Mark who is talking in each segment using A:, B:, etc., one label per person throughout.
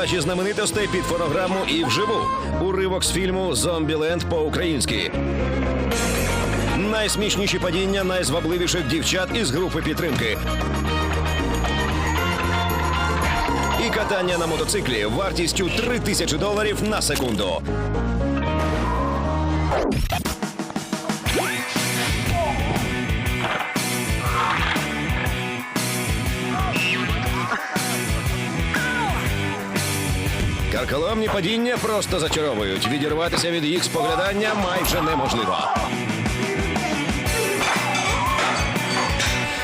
A: продажі знаменитостей під фонограму і вживу. Уривок з фільму Зомбіленд по-українськи. Найсмішніші падіння найзвабливіших дівчат із групи підтримки. І катання на мотоциклі вартістю 3 тисячі доларів на секунду. Карколомні падіння просто зачаровують. Відірватися від їх споглядання майже неможливо.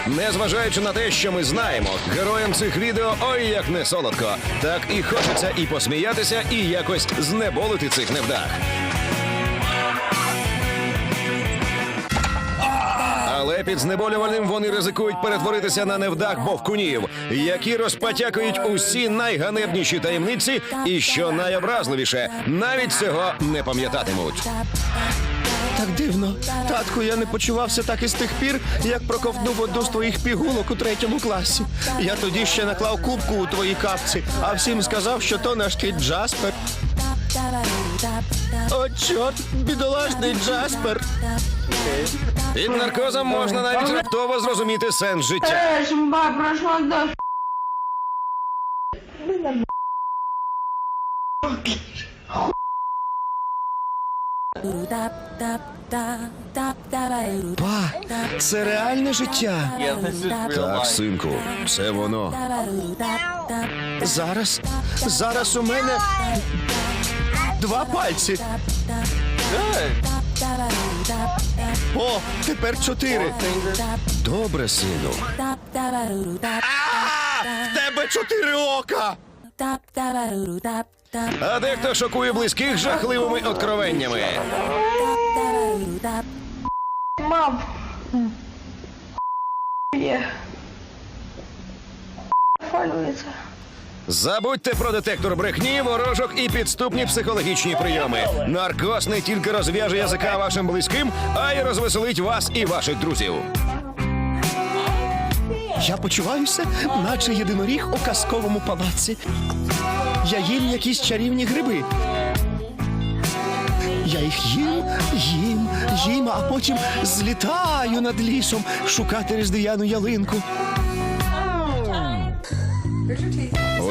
A: Незважаючи на те, що ми знаємо, героям цих відео ой як не солодко. Так і хочеться і посміятися, і якось знеболити цих невдах. Але під знеболювальним вони ризикують перетворитися на невдах бовкунів, які розпотякують усі найганебніші таємниці, і що найобразливіше, навіть цього не пам'ятатимуть.
B: Так дивно. Татку, я не почувався так із тих пір, як проковтнув одну з твоїх пігулок у третьому класі. Я тоді ще наклав кубку у твоїй капці, а всім сказав, що то наш кіт Джаспер. О, чорт, бідолашний Джаспер.
A: Під наркозом можна навіть раптово зрозуміти сенс життя.
C: Э, до
B: Па, це реальне життя.
A: Так, синку, це воно.
B: Зараз, зараз у мене два пальці. О, тепер чотири.
A: Добре, сину.
B: В тебе чотири ока.
A: А дехто шокує близьких жахливими откровеннями.
C: Мам. Е. Фалюється.
A: Забудьте про детектор брехні, ворожок і підступні психологічні прийоми. Наркоз не тільки розв'яже язика вашим близьким, а й розвеселить вас і ваших друзів.
B: Я почуваюся, наче єдиноріг у казковому палаці. Я їм якісь чарівні гриби. Я їх їм, їм, їм, а потім злітаю над лісом шукати різдвяну ялинку.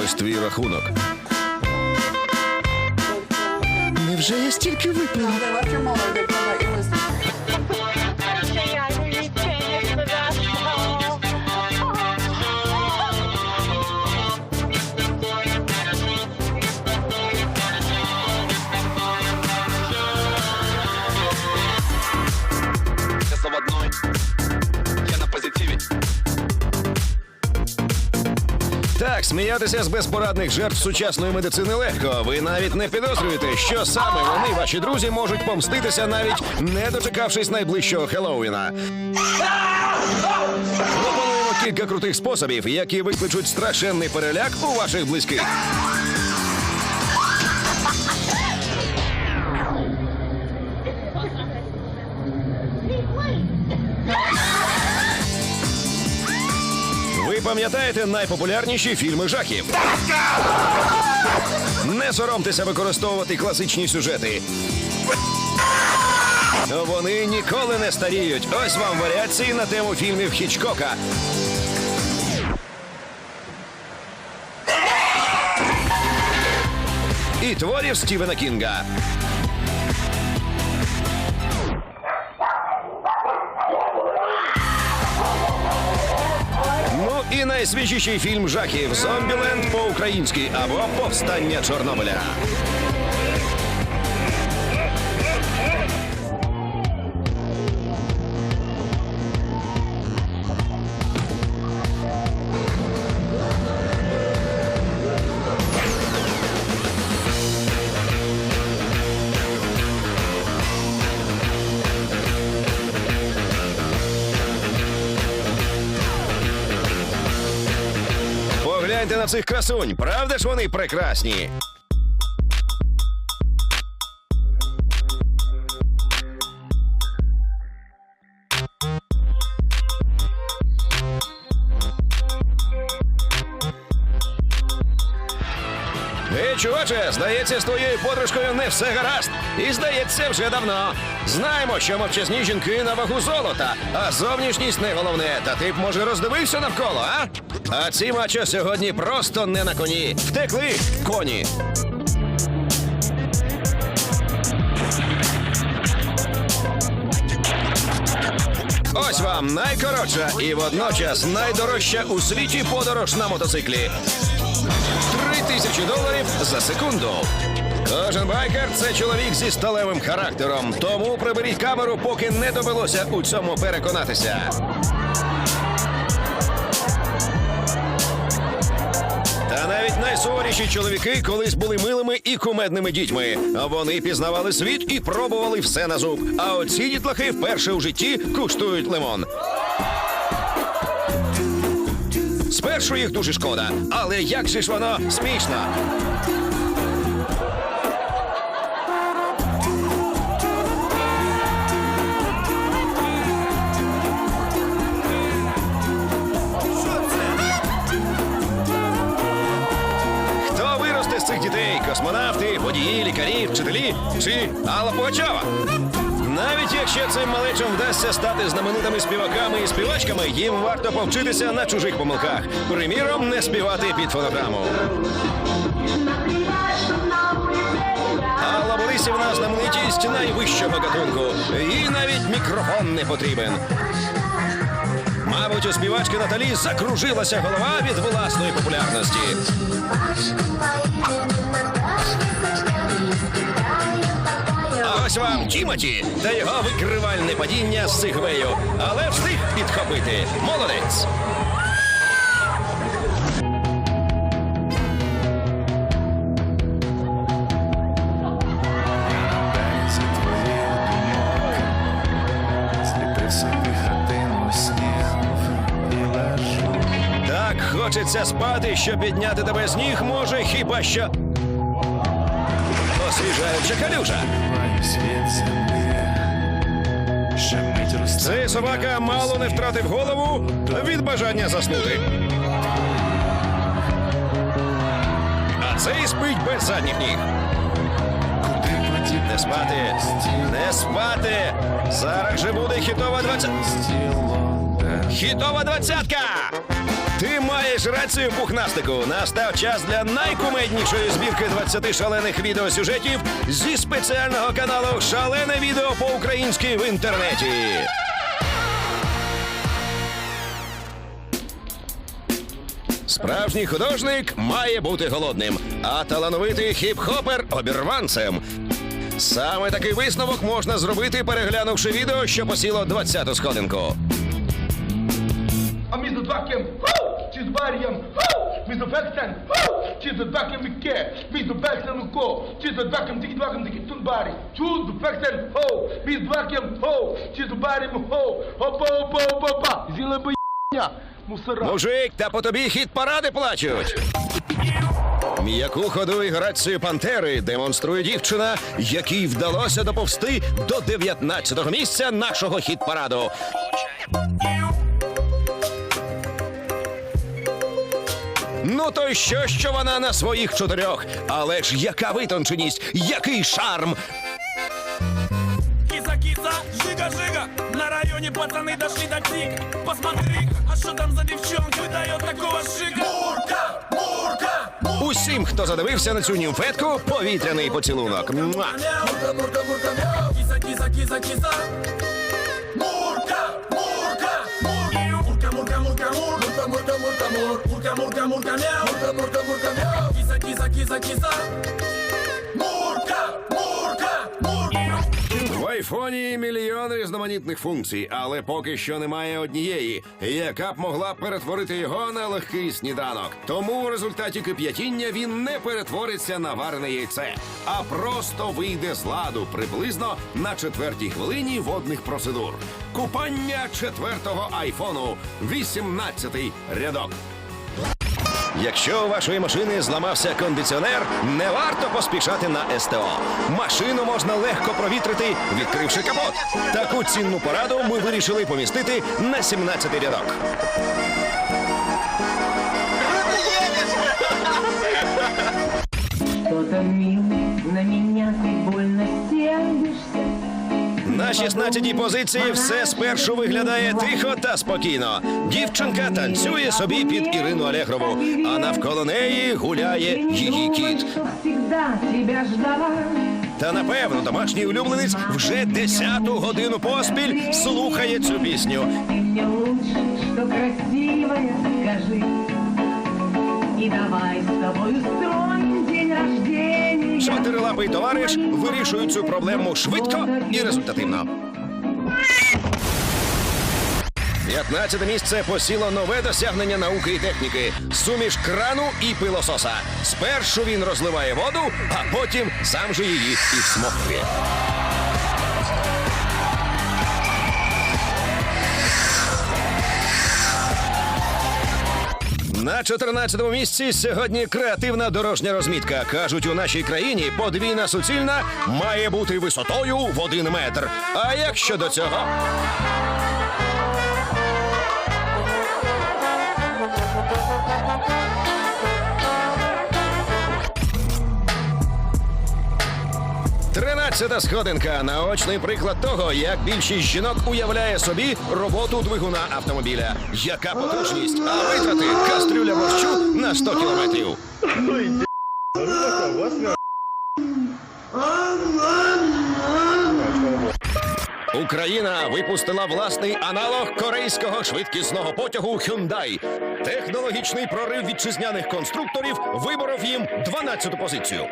A: Ось твій рахунок.
B: Невже я стільки випила?
A: Сміятися з безпорадних жертв сучасної медицини легко. Ви навіть не підозрюєте, що саме вони, ваші друзі, можуть помститися, навіть не дочекавшись найближчого Хеллоуіна. Пропонуємо кілька крутих способів, які викличуть страшенний переляк у ваших близьких. Пам'ятаєте найпопулярніші фільми жахів? Не соромтеся використовувати класичні сюжети. Вони ніколи не старіють. Ось вам варіації на тему фільмів Хічкока. І творів Стівена Кінга. Найсвіжіший фільм жахів Зомбіленд по-українськи або Повстання Чорнобиля. Погляньте на цих красунь, правда ж вони прекрасні? Чуваче, здається, з твоєю подружкою не все гаразд. І здається, вже давно. Знаємо, що мовчазні жінки на вагу золота, а зовнішність не головне. Та ти б може роздивився навколо, а? А ці мачо сьогодні просто не на коні. Втекли коні. Ось вам найкоротша і водночас найдорожча у світі подорож на мотоциклі. Тисячі доларів за секунду. Кожен байкер це чоловік зі сталевим характером. Тому приберіть камеру, поки не довелося у цьому переконатися. Та навіть найсуворіші чоловіки колись були милими і кумедними дітьми. Вони пізнавали світ і пробували все на зуб. А оці дітлахи вперше у житті куштують лимон. Спершу їх дуже шкода, але як же ж воно смішно. Хто виросте з цих дітей? Космонавти, водії, лікарі, вчителі чи Алла Пугачова? Навіть якщо цим малечам вдасться стати знаменитими співаками і співачками, їм варто повчитися на чужих помилках. Приміром, не співати під фонограму. Алла Борисівна знаменитість найвищого гатунку. Їй навіть мікрофон не потрібен. Мабуть, у співачки Наталі закружилася голова від власної популярності. Ось вам Тімоті та його викривальне падіння з сигвею, але встиг підхопити. Молодець. Так хочеться спати, що підняти тебе з ніг може хіба що. Освіжаюча калюжа.
D: Від землі.
A: Цей собака мало не втратив голову від бажання заснути. А цей спить без задніх ніг. Не спати, не спати. Зараз же буде хітова двадцять. Хітова двадцятка! Ти маєш рацію, пухнастику. Настав час для найкумеднішої збірки 20 шалених відеосюжетів зі спеціального каналу Шалене відео по-українськи в інтернеті. Справжній художник має бути голодним, а талановитий хіп-хопер обірванцем. Саме такий висновок можна зробити, переглянувши відео, що посіло 20-ту сходинку.
E: А між Дакем, чи з Барієм, між Вексен, чи з Дакем Міке, між Вексен Уко, чи з Дакем Тики Дакем Тики Тунбарі, чу з Вексен, хо, між Дакем, хо, чи з Барієм, хо, опа, опа, опа, опа, зіле б***ня, мусора.
A: Мужик, та по тобі хід паради плачуть. М'яку ходу і грацію пантери демонструє дівчина, якій вдалося доповсти до 19-го місця нашого хіт параду. Ну то й що, що вона на своїх чотирьох? Але ж яка витонченість, який шарм!
F: Киза-киза, жига-жига На районе пацаны дошли до тика Посмотри, а что там за девчонка выдает такого шика Мурка, Мурка,
A: Усім, хто задивився на цю німфетку, повітряний поцілунок. Муа!
F: Мурка, Мурка Мурка, Мурка, мяу Мурка, Мурка, Мурка, мяу Киза, киза, киза, киза Мурка, Мурка, Мурка
A: В айфоні мільйони різноманітних функцій, але поки що немає однієї, яка б могла перетворити його на легкий сніданок. Тому у результаті кип'ятіння він не перетвориться на варене яйце, а просто вийде з ладу приблизно на четвертій хвилині водних процедур. Купання четвертого айфону, 18-й рядок. Якщо у вашої машини зламався кондиціонер, не варто поспішати на СТО. Машину можна легко провітрити, відкривши капот. Таку цінну пораду ми вирішили помістити на 17-й рядок.
G: что-то милый, на меня ты больно сердишься.
A: На 16-й позиції все спершу виглядає тихо та спокійно. Дівчинка танцює собі під Ірину Алегрову, а навколо неї гуляє її кіт. Та напевно домашній улюбленець вже десяту годину поспіль слухає цю пісню.
G: И давай с тобой устроим день рождения.
A: Чотирилапий товариш вирішує цю проблему швидко і результативно. 15 місце посіло нове досягнення науки і техніки суміш крану і пилососа. Спершу він розливає воду, а потім сам же її і всмоктує. На 14-му місці сьогодні креативна дорожня розмітка. Кажуть, у нашій країні подвійна суцільна має бути висотою в один метр. А як щодо цього? Тринадцята сходинка наочний приклад того, як більшість жінок уявляє собі роботу двигуна автомобіля. Яка потужність, а витрати кастрюля борщу на 100 кілометрів. Україна випустила власний аналог корейського швидкісного потягу Hyundai. Технологічний прорив вітчизняних конструкторів виборов їм 12-ту позицію.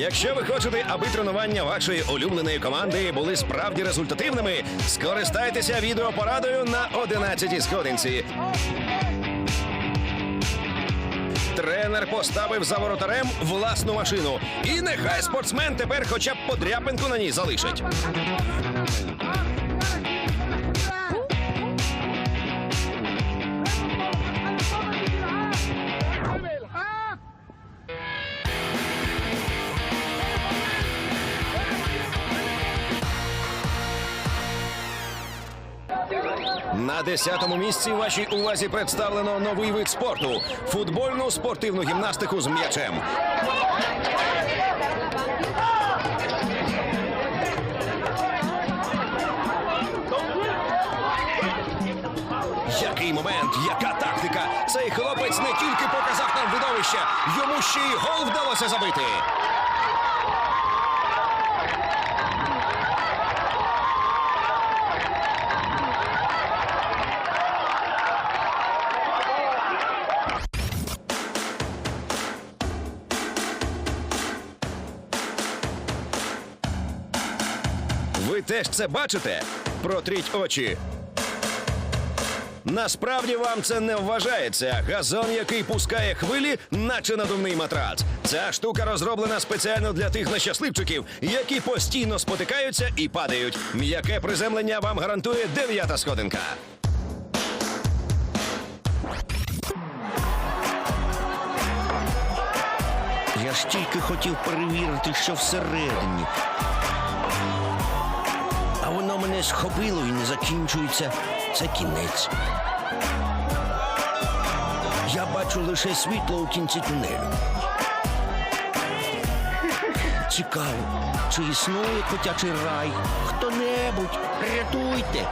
A: Якщо ви хочете, аби тренування вашої улюбленої команди були справді результативними, скористайтеся відеопорадою на 11-й сходинці. Тренер поставив за воротарем власну машину. І нехай спортсмен тепер хоча б подряпинку на ній залишить. На 10-му місці вашій увазі представлено новий вид спорту футбольну спортивну гімнастику з м'ячем. Який момент, яка тактика! Цей хлопець не тільки показав нам видовище, йому ще й гол вдалося забити. Теж це бачите? Протріть очі. Насправді вам це не вважається. Газон, який пускає хвилі, наче надувний матрац. Ця штука розроблена спеціально для тих нещасливчиків, які постійно спотикаються і падають. М'яке приземлення вам гарантує дев'ята сходинка.
B: Я ж тільки хотів перевірити, що всередині. Схопило і не закінчується. Це кінець. Я бачу лише світло у кінці тунелю. Цікаво, чи існує котячий рай? Хто-небудь, рятуйте.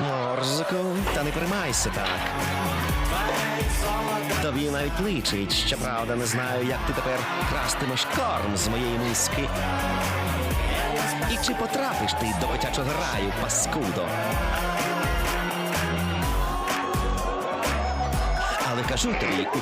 B: Морзику, та не приймайся так. Тобі навіть личить, щоправда, не знаю, як ти тепер крастимеш корм з моєї миски. І чи потрапиш ти до котячого раю, паскудо? Але кажу тобі, у